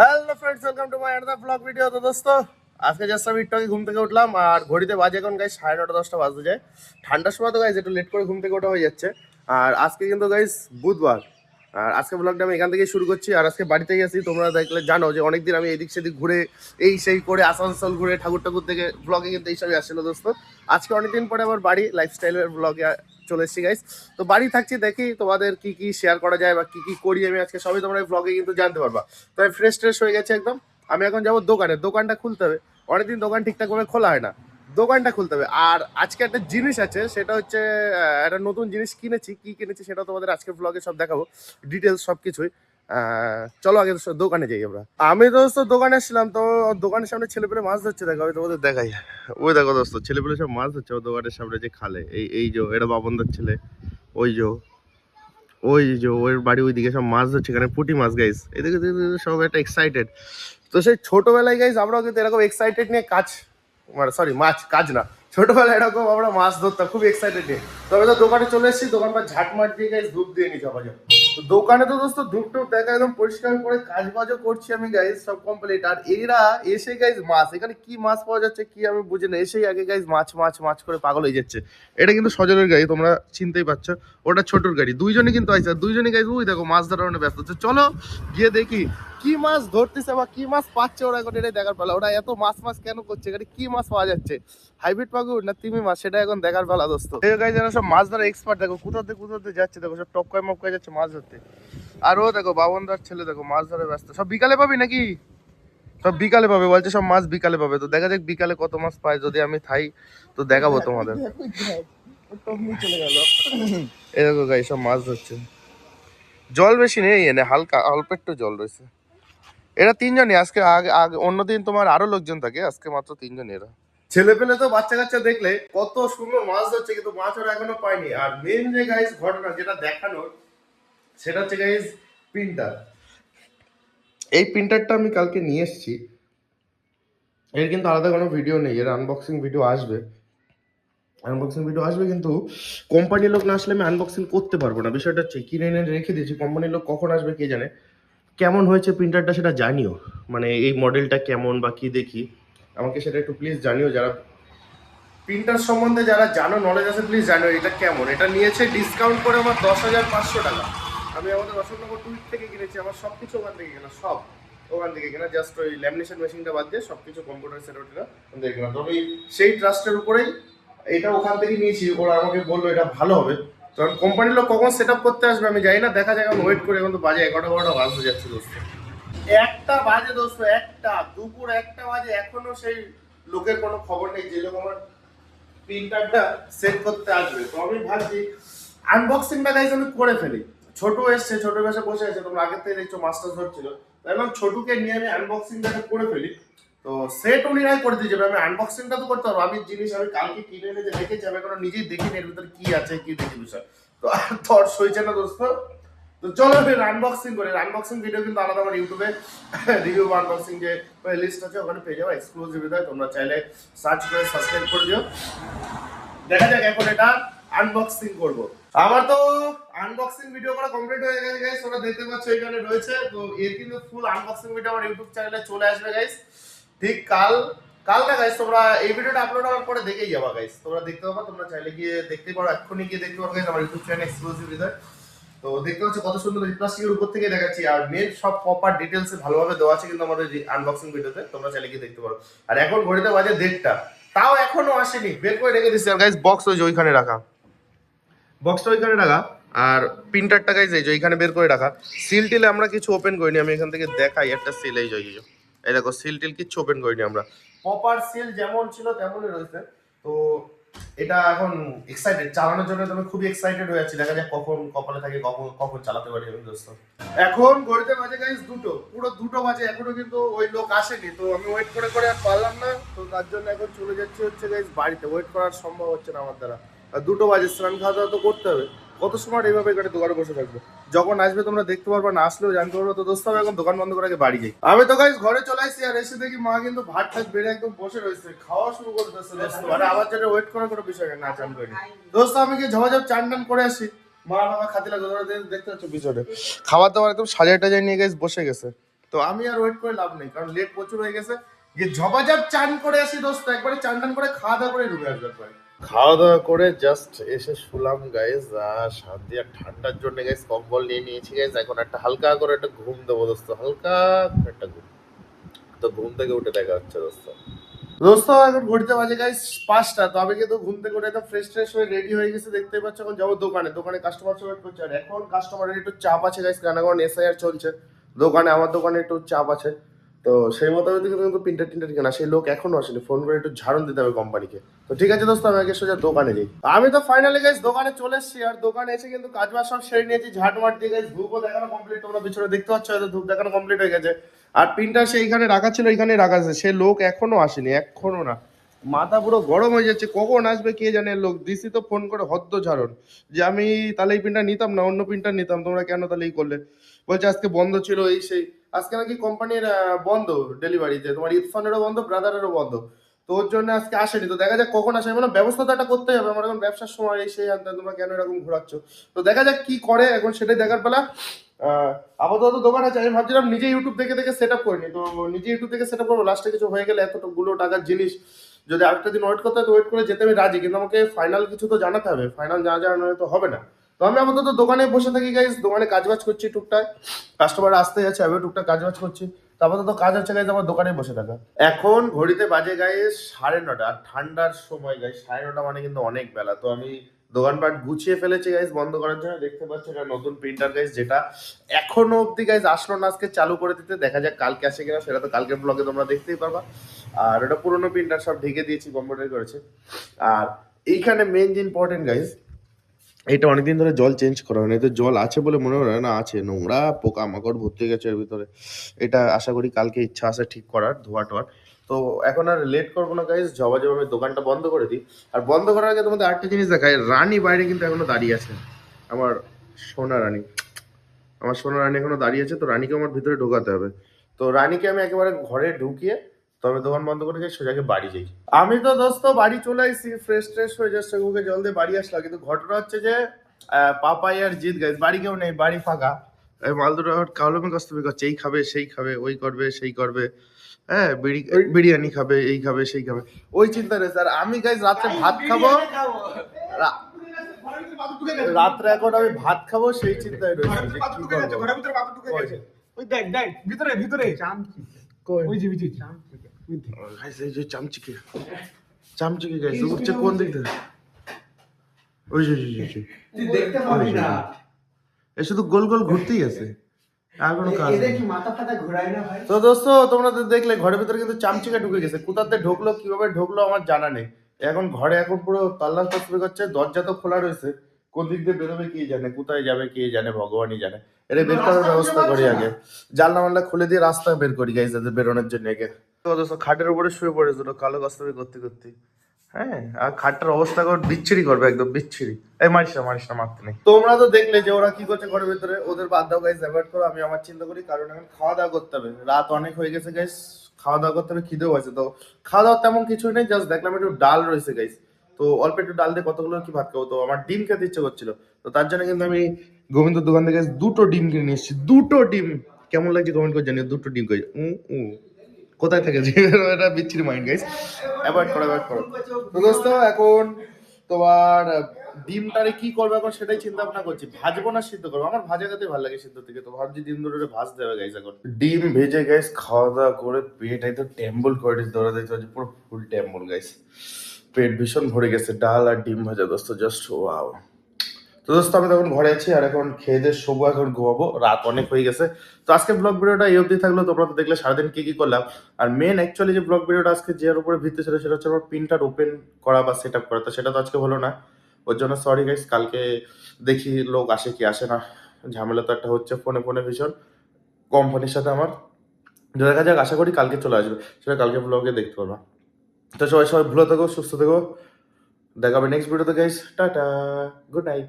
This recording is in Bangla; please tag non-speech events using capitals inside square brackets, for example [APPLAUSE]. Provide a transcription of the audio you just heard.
Hello friends welcome to my another blog video তো দোস্ত, আজকে জাস্ট আমি একটু ঘুম থেকে উঠলাম আর ঘড়িতে বাজে এখন গাইস সাড়ে নটা, দশটা বাজতে যায়। ঠান্ডার সময় তো গাইস একটু লেট করে ঘুম থেকে ওঠা হয়ে যাচ্ছে। আর আজকে কিন্তু গাইস বুধবার। আর আজকে ব্লগটা আমি এখান থেকেই শুরু করছি। আর আজকে বাড়িতেই আছি, তোমরা দেখলে জানো যে অনেকদিন আমি এদিক সেদিক ঘুরে, এই সেই করে আসানসোল ঘুরে ঠাকুর ঠাকুর থেকে ব্লগে কিন্তু এইসবই আসছিল দোস্ত। আজকে অনেকদিন পরে আমার বাড়ি লাইফস্টাইলের ব্লগে চলে এসেছি গাইস তো বাড়ি থাকছি, দেখি তোমাদের কি কি শেয়ার করা যায় বা কি কি করি আমি আজকে। সবই তোমরা ব্লগে কিন্তু জানতে পারবা। তো আমি ফ্রেশ ট্রেশ হয়ে গেছে একদম। আমি এখন যাব দোকানে। দোকানটা খুলতে হবে। অনেকদিন দোকান ঠিকঠাকভাবে খোলা হয় না। দোকানটা খুলতে হবে। আর আজকে একটা জিনিস আছে, সেটা হচ্ছে একটা নতুন জিনিস কিনেছি। কি কিনেছি সেটা তোমাদের আজকের ব্লগে সব দেখাবো। ডিটেলস সব কিছুই চলো আগে দোকানে যাই আমরা। আমি দোস্ত দোকানে আসছিলাম, তো দোকানের সামনে ছেলেপেলে মাছ ধরছে, দেখো, আমি তোমাদের দেখাই। ওই দেখো দোস্ত, ছেলেপেলে সব মাছ ধরছে, ও দোকানের সামনে যে খালে, এই এই যে, এটা বাবনদার ছেলে, ওই যে ওই যে ওর বাড়ি ওইদিকে সব মাছ ধরছে, এখানে পুঁটি মাছ গাইস এদিকে সব একটা এক্সাইটেড তো সেই ছোটবেলায় গাইস আমরাও কিন্তু এরকম এক্সাইটেড নিয়ে কাজ মানে সরি মাছ, কাজ না। ছোটবেলায় এরকম আমরা মাছ ধরতাম খুব এক্সাইটেড নিয়ে। তবে তো দোকানে চলে এসেছি দোকান পর ঝাট মাট দিয়ে গাইস ধূপ দিয়ে নি যোগাযোগ তো দোকানে তো দোস্ত ধূপ টুপ দেখা একদম পরিষ্কার করে কাজ বাজও করছি আমি গাইজ সব কমপ্লিট আর এরা এসে গাইস মাছ। এখানে কি মাছ পাওয়া যাচ্ছে কি আমি বুঝি না। এসেই আগে গাইস মাছ মাছ মাছ করে পাগল হয়ে যাচ্ছে। এটা কিন্তু সজলের গাড়ি, তোমরা চিনতেই পারছ ওটা ছোটর গাড়ি। দুইজনে কিন্তু আইসা দুইজনে গাইস ওই দেখো মাছ ধরার ব্যস্ত। হচ্ছে চলো গিয়ে দেখি কি মাছ ধরতেছে বা কি মাছ পাচ্ছে ওরা এখন এটাই দেখার পালা। ওরা এত মাছ মাছ কেন করছে? এখানে কি মাছ পাওয়া যাচ্ছে? হাইব্রিড পাগুর না তিমি মাছ? সেটা এখন দেখার পালা দোস্ত। এই যারা সব মাছ ধরা এক্সপার্ট দেখো, কোথা থেকে কোথা থেকে যাচ্ছে? দেখো, সব টপকায় মপকায় যাচ্ছে মাছ ধরতে। আর ও দেখো, বাবনদার ছেলে দেখো, মাছ ধরে ব্যস্ত। সব বিকালে পাবি নাকি? সব বিকালে পাবে, বলছে সব মাছ বিকালে পাবে। তো দেখা যাক বিকালে কত মাছ পায়। যদি আমি থাই, তো দেখাবো তোমাদের। এই দেখো গাই সব মাছ ধরছে। জল বেশি নেই এনে, হালকা, অল্প একটু জল রয়েছে। এরা তিনজনই, আজকে আগে আগে অন্যদিন তোমার আরও লোকজন থাকে, আজকে মাত্র তিনজন এরা। ছেলে পেলে তো বাচ্চা কাচ্চা দেখলে কত সুন্দর মাছ ধরছে, কিন্তু মাছ ওরা এখনও পায়নি। আর মেন যে গাইস ঘটনা যেটা দেখানোর, সেটা হচ্ছে গাইস প্রিন্টার এই প্রিন্টারটা আমি কালকে নিয়ে এসেছি। এর কিন্তু আলাদা কোনো ভিডিও নেই, এর আনবক্সিং ভিডিও আসবে। আনবক্সিং ভিডিও আসবে কিন্তু কোম্পানির লোক না আসলে আমি আনবক্সিং করতে পারব না। বিষয়টা হচ্ছে কিনে এনে রেখে দিয়েছি কোম্পানির লোক কখন আসবে কে জানে। কেমন হয়েছে প্রিন্টারটা সেটা জানিও। মানে এই মডেলটা কেমন বা কি দেখি? আমাকে সেটা একটু প্লিজ জানিও যারা প্রিন্টার সম্বন্ধে যারা জানো নলেজ আছে প্লিজ জানিও এটা কেমন। এটা নিয়েছে ডিসকাউন্ট করে আমার দশ হাজার পাঁচশো টাকা। আমি আমাদের অশোকনগর টুইট থেকে কিনেছি, আমার সব কিছু ওখান থেকে কেনা, সব ওখান থেকে কেনা। জাস্ট ওই ল্যামিনেশন মেশিনটা বাদ দিয়ে সব কিছু কম্পিউটার সেট ওটা ওখান থেকে কেনা। তো আমি সেই ট্রাস্টের উপরেই এটা ওখান থেকে নিয়েছি। ওরা আমাকে বলল এটা ভালো হবে। কারণ কোম্পানির লোক কখন সেট আপ করতে আসবে আমি জানি না, দেখা যায় এখন ওয়েট করে এখন তো বাজে এগারোটা, বারোটা বাজতে যাচ্ছে দোস্ত। একটা বাজে দোস্ত, একটা। দুপুর একটা বাজে, এখনও সেই লোকের কোনো খবর নেই, যে লোক আমার প্রিন্টারটা সেট করতে আসবে। তো আমি ভাবছি আনবক্সিংটা গাইজ আমি করে ফেলি। ছোট এসছে ছোট বেশে বসে আছে, তোমরা আগের থেকে দেখছ মাস্টার ধরছিল তাই আমি ছোটকে নিয়ে আমি আনবক্সিংটা করে ফেলি। তো সেট উনি নাই করে দিয়ে যাবে। আমি আনবক্সিংটা তো করতে পারব। আমি জিনিস আমি কালকে কিনে এনে যে রেখেছি, আমি এখনও নিজেই দেখিনি এর ভিতরে কি আছে, কি দেখি বিষয়। তো তোর সইছে না দোস্ত? তো চলো ফের আনবক্সিং করে। আনবক্সিং ভিডিও কিন্তু আলাদা আমার ইউটিউবে রিভিউ আনবক্সিং যে লিস্ট আছে, ওখানে পেয়ে যাব। এক্সক্লুসিভ ভিডিও তোমরা চাইলে সার্চ করে সাবস্ক্রাইব করে দিও। দেখা যাক এখন এটা আনবক্সিং করব। আমার তো আনবক্সিং ভিডিও করা কমপ্লিট হয়ে গেছে গাইস তোমরা দেখতে পাচ্ছ, এখানে রয়েছে। তো এর কিন্তু ফুল আনবক্সিং ভিডিও আমার ইউটিউব চ্যানেলে চলে আসবে গাইস ঠিক কাল কাল না গাইস তোমরা এই ভিডিওটা আপলোড হওয়ার পরে দেখেই যাবা গাইস তোমরা দেখতে পাবা, তোমরা চাইলে গিয়ে দেখতে পারো, এক্ষুনি গিয়ে দেখতে পারো গাইস আমার ইউটিউব চ্যানেল এক্সক্লুসিভ ভিডিও তো দেখতে পাচ্ছ কত সুন্দর প্লাস্টিকের উপর থেকে দেখাচ্ছি। আর মেন সব প্রপার ডিটেলস ভালোভাবে দেওয়া আছে কিন্তু আমাদের আনবক্সিং ভিডিওতে তোমরা চাইলে গিয়ে দেখতে পারো। আর এখন ঘড়িতে বাজে দেড়টা। তাও এখনও আসেনি। বের করে রেখে দিচ্ছি আর গাইস বক্স ওই যে ওইখানে রাখা। বক্সটা ওইখানে রাখা। আর প্রিন্টারটা গাইজ এই যে ওইখানে বের করে রাখা। সিল টিলে আমরা কিছু ওপেন করিনি, আমি এখান থেকে দেখাই। একটা সিল এই যে। এই দেখো সিল টিল কিচ্ছু ওপেন করিনি আমরা। প্রপার সিল যেমন ছিল তেমনই রয়েছে। তো এটা এখন এক্সাইটেড চালানোর জন্য তুমি খুবই এক্সাইটেড হয়ে আছি। দেখা যাক কখন কপালে থাকে, কখন কখন চালাতে পারি আমি দোস্ত। এখন ঘড়িতে বাজে গাইজ দুটো। পুরো দুটো বাজে, এখনও কিন্তু ওই লোক আসেনি। তো আমি ওয়েট করে করে আর পারলাম না। তো তার জন্য এখন চলে যাচ্ছি হচ্ছে গাইজ বাড়িতে। ওয়েট করার সম্ভব হচ্ছে না আমার দ্বারা। আর দুটো বাজে, স্নান খাওয়া দাওয়া তো করতে হবে। কত সময় এইভাবে এখানে দোকানে বসে থাকব? যখন আসবে তোমরা দেখতে পারবা না আসলেও জানতে পারব। তো দোস্ত আমি এখন দোকান বন্ধ করে আগে বাড়ি যাই। আমি তো গাইজ ঘরে চলে আসছি আর এসে দেখি মা কিন্তু ভাত ঠাত বেড়ে একদম বসে রয়েছে। খাওয়া শুরু করে দিচ্ছে দোস্ত। মানে আমার জন্য ওয়েট করার কোনো বিষয় না চান করিনি দোস্ত আমি কি ঝমাঝম চান টান করে আসি। মা বাবা খাতি লাগে ধরে দেখতে পাচ্ছ পিছনে। খাবার দাবার একদম সাজাই টাজাই নিয়ে গেছে বসে গেছে। তো আমি আর ওয়েট করে লাভ নেই কারণ লেট প্রচুর হয়ে গেছে। ঝপাঝপ চান করে আসি দোস্ত একবারে চান টান করে খাওয়া দাওয়া করে রুমে আসবে খাওয়া দাওয়া করে জাস্ট এসে শুলাম গাইজ আর শান্তি আর ঠান্ডার জন্য গাইজ কম্বল নিয়ে নিয়েছি গাইজ এখন একটা হালকা করে একটা ঘুম দেবো, দোস্ত, হালকা একটা ঘুম। তো ঘুম থেকে উঠে দেখা হচ্ছে, দোস্ত। দোস্ত, এখন ঘড়িতে বাজে গাইজ পাঁচটা, তো আমি কিন্তু ঘুম থেকে উঠে একদম ফ্রেশ ট্রেশ হয়ে রেডি হয়ে গেছে দেখতে পাচ্ছ, এখন যাব দোকানে। দোকানে কাস্টমার ওয়েট করছে, আর এখন কাস্টমারের একটু চাপ আছে গাইজ কারণ এসআইআর চলছে। দোকানে, আমার দোকানে একটু চাপ আছে। তো সেই মোতাবেক কিন্তু প্রিন্টার টিন্টার কেনা, সেই লোক এখনও আসেনি। ফোন করে একটু ঝাড়ন দিতে হবে কোম্পানিকে তো ঠিক আছে দোস্ত, আমি আগে সোজা দোকানে যাই। আমি তো ফাইনালি গাইজ দোকানে চলে এসেছি, আর দোকানে এসে কিন্তু কাজ বাজ সব সেরে নিয়েছি ঝাট মাট দিয়ে গাইজ ধূপও দেখানো কমপ্লিট তোমরা পিছনে দেখতে পাচ্ছ, হয়তো ধূপ দেখানো কমপ্লিট হয়ে গেছে। আর প্রিন্টার সে সেইখানে রাখা ছিল এখানে রাখা আছে। সে লোক এখনও আসেনি, এখনও না। মাথা পুরো গরম হয়ে যাচ্ছে, কখন আসবে কে জানে লোক? দিছি তো ফোন করে হদ্দ ঝাড়ন। যে আমি তাহলে এই প্রিন্টার নিতাম না, অন্য প্রিন্টার নিতাম, তোমরা কেন তাহলে এই করলে? বলছে আজকে বন্ধ ছিল, এই সেই। আজকে নাকি কোম্পানির বন্ধ ডেলিভারিতে। তোমার ইরফানেরও বন্ধ, ব্রাদারেরও বন্ধ। তো ওর জন্য আজকে আসেনি। তো দেখা যাক কখন আসে। মানে ব্যবস্থা তো একটা করতে হবে। আমার এখন ব্যবসার সময় এসে আনতে তোমরা কেন এরকম ঘোরাচ্ছ? তো দেখা যাক কি করে। এখন সেটাই দেখার বেলা আপাতত দোকান আছে। আমি ভাবছিলাম নিজে ইউটিউব দেখে দেখে সেট আপ করিনি তো নিজে ইউটিউব থেকে সেট আপ করব লাস্টে কিছু হয়ে গেলে এতগুলো টাকার জিনিস যদি আরেকটা দিন ওয়েট করতে হয়, তো ওয়েট করে যেতে আমি রাজি। কিন্তু আমাকে ফাইনাল কিছু তো জানাতে হবে। ফাইনাল জানা জানা নয় তো হবে না। তো আমি আপাতত দোকানে বসে থাকি গাইজ দোকানে কাজবাজ করছি টুকটাক। কাস্টমার আসতে যাচ্ছে আমি টুকটাক কাজবাজ করছি। তো আপাতত কাজ হচ্ছে গাইজ আমার দোকানে বসে থাকা। এখন ঘড়িতে বাজে গায়ে সাড়ে নটা। আর ঠান্ডার সময় গাইজ সাড়ে নটা মানে কিন্তু অনেক বেলা। তো আমি দোকানপাট গুছিয়ে ফেলেছি গাইজ বন্ধ করার জন্য। দেখতে পাচ্ছি এটা নতুন প্রিন্টার গাইজ যেটা এখনও অবধি গাইজ আসলো না আজকে চালু করে দিতে। দেখা যাক কালকে আসে কিনা, সেটা তো কালকের ব্লগে তোমরা দেখতেই পারবা। আর ওটা পুরোনো প্রিন্টার সব ঢেকে দিয়েছি কম্পিউটার করেছে। আর এইখানে মেন যে ইম্পর্টেন্ট গাইজ এটা অনেকদিন ধরে জল চেঞ্জ করা হয়নি। তো জল আছে বলে মনে হয় না, আছে। নোংরা পোকা মাকড় ভর্তি গেছে এর ভিতরে। এটা আশা করি কালকে ইচ্ছা আছে ঠিক করার, ধোয়া টোয়ার তো এখন আর লেট করব না গাইজ জবা জবা আমি দোকানটা বন্ধ করে দিই। আর বন্ধ করার আগে তোমাদের আরেকটা জিনিস দেখায় রানী বাইরে কিন্তু এখনও দাঁড়িয়ে আছে। আমার সোনা রানী। আমার সোনা রানী এখনও দাঁড়িয়ে আছে, তো রানীকে আমার ভিতরে ঢোকাতে হবে। তো রানীকে আমি একেবারে ঘরে ঢুকিয়ে তবে দোকান বন্ধ করে যাই সোজাকে বাড়ি যাই। আমি তো দোস্ত বাড়ি চলে আসছি ফ্রেশ ট্রেশ হয়ে যাচ্ছে মুখে জল দিয়ে বাড়ি আসলাম। কিন্তু ঘটনা হচ্ছে যে পাপাই আর জিত গাইজ বাড়ি কেউ নেই বাড়ি ফাঁকা। এই মাল দুটো কাউলমে কস্তবি করছে এই খাবে সেই খাবে ওই করবে সেই করবে। হ্যাঁ বিড়ি বিরিয়ানি খাবে এই খাবে সেই খাবে। ওই চিন্তা রয়েছে আর আমি গাইজ রাত্রে ভাত খাব। রাত্রে এখন আমি ভাত খাব সেই চিন্তায় রয়েছে যে কি করব। ওই দেখ দেখ ভিতরে ভিতরে। কই? ওই যে চামচিকে চামচিকে উঠছে কোন দিক থেকে ওই যে ওই যে, ওই যে। তুই দেখতে পাবি না এ শুধু গোল গোল ঘুরতেই আছে। আর কোনো কাজ এদের নেই। কি মাথা ফাতা ঘোরায় না ভাই? তো দোস্ত তোমরা তো দেখলে ঘরের ভিতরে কিন্তু চামচিকা ঢুকে গেছে। কোথাতে ঢুকলো কীভাবে ঢুকলো আমার জানা নেই। এখন ঘরে এখন পুরো তাল্লা তসবি করছে দরজা তো খোলা রয়েছে। কোন দিক দিয়ে বেরোবে কে জানে কোথায় যাবে কে জানে ভগবানই জানে। এটা বের করার ব্যবস্থা করি আগে। জানলা মাল্লা খুলে দিয়ে রাস্তা বের করি গাইজ বেরোনোর জন্য আগে। খাটের উপরে শুয়ে পড়ে দুটো কালো কস্তবি করতে করতে। হ্যাঁ আর খাটটার অবস্থা কর বিচ্ছিরি করবে একদম, বিচ্ছিরি। এই মারিস না মারিস না, মারতে নেই। তোমরা তো দেখলে যে ওরা কি করছে ঘরের ভিতরে, ওদের বাদ দাও গাইজ অ্যাভয়েড করো, আমি আমার চিন্তা করি, কারণ এখন খাওয়া দাওয়া করতে হবে। রাত অনেক হয়ে গেছে গাইজ খাওয়া দাওয়া করতে হবে, খিদেও আছে তো খাওয়া দাওয়া তেমন কিছুই নেই জাস্ট দেখলাম একটু ডাল রয়েছে গাইজ তো অল্প একটু ডাল দিয়ে কতগুলো কি ভাত খাব? তো আমার ডিম খেতে ইচ্ছে করছিল। তো তার জন্য কিন্তু আমি গোবিন্দ দোকান থেকে দুটো ডিম কিনে নিয়ে এসেছি। দুটো ডিম! কেমন লাগছে কমেন্ট করে জানিও, দুটো ডিম উ উ কোথায় থেকে? [LAUGHS] এটা বিচ্ছিরি মাইন্ড গাইস অ্যাভয়েড করো অ্যাভয়েড করো। তো দোস্ত, এখন তোমার ডিমটারে কি করব এখন সেটাই চিন্তা ভাবনা করছি। ভাজবো না সিদ্ধ করব? আমার ভাজা খেতে ভালো লাগে সিদ্ধ থেকে। তো ভাবছি ডিম দুটো ভাজ হবে গাইস এখন। ডিম ভেজে গাইস খাওয়া দাওয়া করে পেট একদম টেম্বল করে দৌড়া দেখতে পাচ্ছি পুরো ফুল টেম্বল গাইস পেট ভীষণ ভরে গেছে, ডাল আর ডিম ভাজা, দোস্ত জাস্ট ওয়াও তো দোস্ত, আমি তখন ঘরে আছি আর এখন খেয়ে দিয়ে শোবো, এখন ঘুমাবো। রাত অনেক হয়ে গেছে। তো আজকে ব্লগ ভিডিওটা এই অবধি থাকল। তোমরা তো দেখলে সারাদিন কি কি করলাম। আর মেন অ্যাকচুয়ালি যে ব্লগ ভিডিওটা আজকে যে উপরে ভিত্তি ছিল, সেটা হচ্ছে আমার প্রিন্টার ওপেন করা বা সেট আপ করা। তো সেটা তো আজকে হলো না। ওর জন্য সরি গাইস কালকে দেখি লোক আসে কি আসে না। ঝামেলা তো একটা হচ্ছে ফোনে ফোনে ভীষণ কোম্পানির সাথে আমার। দেখা যাক, আশা করি কালকে চলে আসবে। সেটা কালকে ব্লগে দেখতে পারবা। তো সবাই সবাই ভালো থেকো, সুস্থ থেকো। দেখাবে নেক্সট ভিডিওতে গাইস টাটা গুড নাইট